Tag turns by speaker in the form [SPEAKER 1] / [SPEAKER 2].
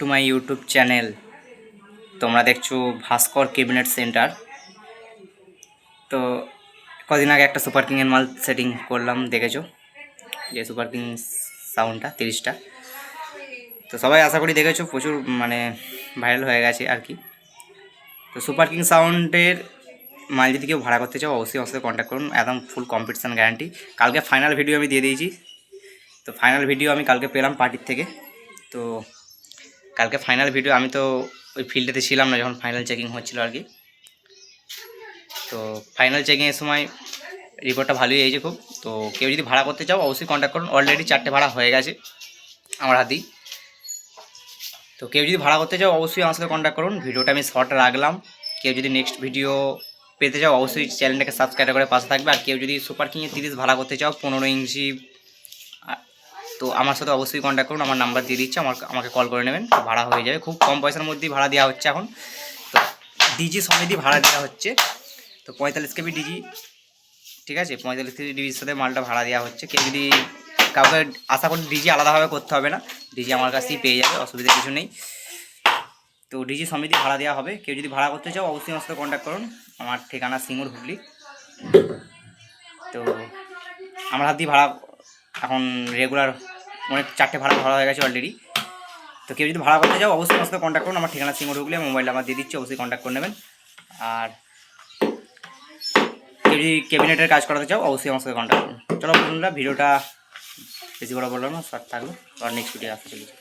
[SPEAKER 1] To my YouTube channel. তোমরা দেখছ ভাস্কর cabinet centre. তো কদিন আগে একটা সুপার কিংয়ের মাল সেটিং করলাম, দেখেছ? যে সুপার কিং সাউন্ডটা তিরিশটা। তো সবাই আশা করি দেখেছ, প্রচুর মানে ভাইরাল হয়ে গেছে আর কি। তো সুপার কিং সাউন্ডের মাল যদি কেউ ভাড়া করতে চাও, অবশ্যই সাথে কন্ট্যাক্ট করুন। একদম ফুল কম্পিটিশান গ্যারান্টি কালকে ফাইনাল ভিডিও আমি দিয়ে দিয়েছি। তো ফাইনাল ভিডিও আমি কালকে পেলাম পার্টির থেকে। তো কালকে ফাইনাল ভিডিও আমি তো ওই ফিল্ডেতে ছিলাম না যখন ফাইনাল চেকিং হচ্ছিল আর কি। তো ফাইনাল চেকিংয়ের সময় রিপোর্টটা ভালোই হয়েছে খুব। তো কেউ যদি ভাড়া করতে চাও, অবশ্যই কন্ট্যাক্ট করুন। অলরেডি চারটে ভাড়া হয়ে গেছে আমার হাতেই তো কেউ যদি ভাড়া করতে চাও, অবশ্যই আমার সাথে কন্ট্যাক্ট করুন। ভিডিওটা আমি শর্ট রাখলাম। কেউ যদি নেক্সট ভিডিও পেতে চাও, অবশ্যই চ্যানেলটাকে সাবস্ক্রাইব করে পাশে থাকবে। আর কেউ যদি সুপার কিংয়ে তিরিশ ভাড়া করতে চাও, পনেরো ইঞ্চি তো আমার সাথে অবশ্যই কন্ট্যাক্ট করুন, আমার নাম্বার দিয়ে দিচ্ছি, আমার আমাকে কল করে নেবেন ভাড়া হয়ে যাবে। খুব কম পয়সার মধ্যেই ভাড়া দেওয়া হচ্ছে এখন। তো ডিজি সমেতই ভাড়া দেওয়া হচ্ছে। তো পঁয়তাল্লিশ কেবি ডিজি ঠিক আছে? পঁয়তাল্লিশ কেজি ডিজির সাথে মালটা ভাড়া দেওয়া হচ্ছে। কেউ যদি কাউকে আশা করি ডিজি আলাদাভাবে করতে হবে না ডিজি আমার কাছেই পেয়ে যাবে, অসুবিধা কিছু নেই। তো ডিজি সমিতি ভাড়া দেওয়া হবে। কেউ যদি ভাড়া করতে চাও, অবশ্যই আমার সাথে কন্ট্যাক্ট করুন। আমার ঠিকানা সিঙ্গুর হুগলি। তো আমার হাত দিয়ে ভাড়া এখন রেগুলার অনেক চারটে ভাড়া ভাড়া হয়ে গেছে অলরেডি তো কেউ যদি ভাড়া করতে চাও, অবশ্যই আমার কন্ট্যাক্ট করুন। আমার ঠিকানা সিঙ্গুর হুগলি মোবাইল নাম্বার দিয়ে দিচ্ছি, অবশ্যই কন্ট্যাক্ট করে নেবেন। আর কেউ যদি ক্যাবিনেটের কাজ করাতে চাও, অবশ্যই আমার সাথে কন্ট্যাক্ট করুন। চলো বন্ধুরা, ভিডিওটা বেশি বড় বললাম না শর্ট থাকল। আর নেক্সট ভিডিও আসতে চলেছি।